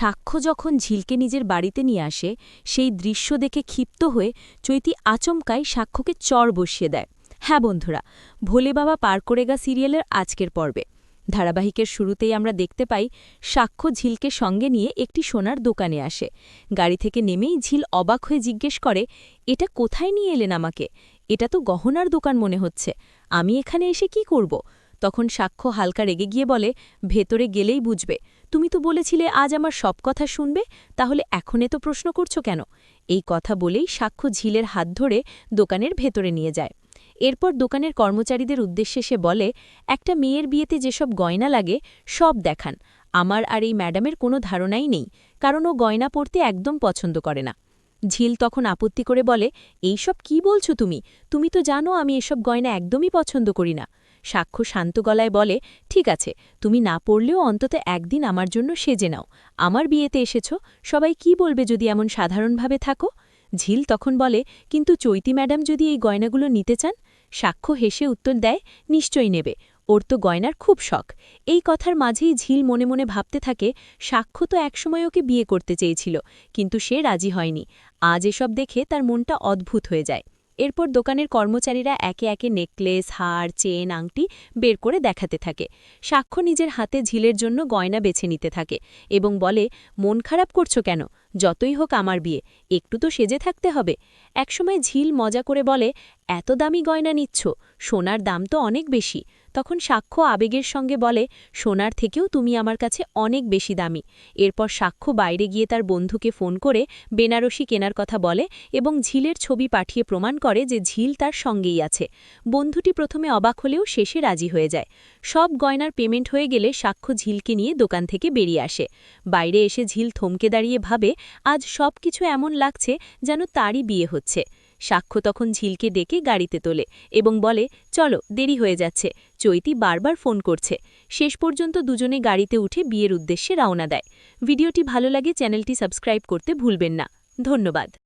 সাক্ষ্য যখন ঝিলকে নিজের বাড়িতে নিয়ে আসে, সেই দৃশ্য দেখে ক্ষিপ্ত হয়ে চৈতি আচমকাই সাক্ষ্যকে চর বসিয়ে দেয়। হ্যাঁ বন্ধুরা, ভোলে বাবা পার করে গা সিরিয়ালের আজকের পর্বে। ধারাবাহিকের শুরুতেই আমরা দেখতে পাই, সাক্ষ্য ঝিলকে সঙ্গে নিয়ে একটি সোনার দোকানে আসে। গাড়ি থেকে নেমেই ঝিল অবাক হয়ে জিজ্ঞেস করে, এটা কোথায় নিয়ে এলেন আমাকে? এটা তো গহনার দোকান মনে হচ্ছে। আমি এখানে এসে কি করব? তখন সাক্ষ্য হালকা রেগে গিয়ে বলে, ভেতরে গেলেই বুঝবে। তুমি তো বলেছিলে আজ আমার সব কথা শুনবে, তাহলে এখন এত প্রশ্ন করছ কেন? এই কথা বলেই সাক্ষ্য ঝিলের হাত ধরে দোকানের ভেতরে নিয়ে যায়। এরপর দোকানের কর্মচারীদের উদ্দেশ্যে সে বলে, একটা মেয়ের বিয়েতে যেসব গয়না লাগে, সব দেখান। আমার আর এই ম্যাডামের কোনো ধারণাই নেই, কারণ ও গয়না পরতে একদম পছন্দ করে না। ঝিল তখন আপত্তি করে বলে, এইসব কি বলছো তুমি? তুমি তো জানো আমি এসব গয়না একদমই পছন্দ করি না। সাক্ষ্য শান্ত গলায় বলে, ঠিক আছে, তুমি না পড়লেও অন্তত একদিন আমার জন্য সেজে নাও। আমার বিয়েতে এসেছ, সবাই কি বলবে যদি এমন সাধারণভাবে থাকো? ঝিল তখন বলে, কিন্তু চৈতি ম্যাডাম যদি এই গয়নাগুলো নিতে চান, সাক্ষ্য হেসে উত্তর দেয়, নিশ্চয়ই নেবে। ওর তো গয়নার খুব শখ। এই কথার মাঝেই ঝিল মনে মনে ভাবতে থাকে, সাক্ষ্য তো একসময় ওকে বিয়ে করতে চেয়েছিল, কিন্তু সে রাজি হয়নি। আজ এসব দেখে তার মনটা অদ্ভুত হয়ে যায়। এরপর দোকানের কর্মচারীরা একে একে নেকলেস, হার, চেন, আংটি বের করে দেখাতে থাকে। সাক্ষ্য নিজের হাতে ঝিলের জন্য গয়না বেছে নিতে থাকে এবং বলে, মন খারাপ করছ কেন? যতই হোক আমার বিয়ে, একটু তো সেজে থাকতে হবে। একসময় ঝিল মজা করে বলে, এত দামি গয়না নিচ্ছ, সোনার দাম তো অনেক বেশি। তখন সাক্ষ্য আবেগের সঙ্গে বলে, সোনার থেকেও তুমি আমার কাছে অনেক বেশি দামি। এরপর সাক্ষ্য বাইরে গিয়ে তার বন্ধুকে ফোন করে বেনারসি কেনার কথা বলে এবং ঝিলের ছবি পাঠিয়ে প্রমাণ করে যে ঝিল তার সঙ্গেই আছে। বন্ধুটি প্রথমে অবাক হলেও শেষে রাজি হয়ে যায়। সব গয়নার পেমেন্ট হয়ে গেলে সাক্ষ্য ঝিলকে নিয়ে দোকান থেকে বেরিয়ে আসে। বাইরে এসে ঝিল থমকে দাঁড়িয়ে ভাবে, আজ সব কিছু এমন লাগছে যেন তারই বিয়ে হচ্ছে। সাক্ষ্য তখন ঝিলকে ডেকে গাড়িতে তোলে এবং বলে, চলো, দেরি হয়ে যাচ্ছে। চৈতি বারবার ফোন করছে। শেষ পর্যন্ত দুজনে গাড়িতে উঠে বিয়ের উদ্দেশ্যে রওনা দেয়। ভিডিওটি ভালো লাগে চ্যানেলটি সাবস্ক্রাইব করতে ভুলবেন না। ধন্যবাদ।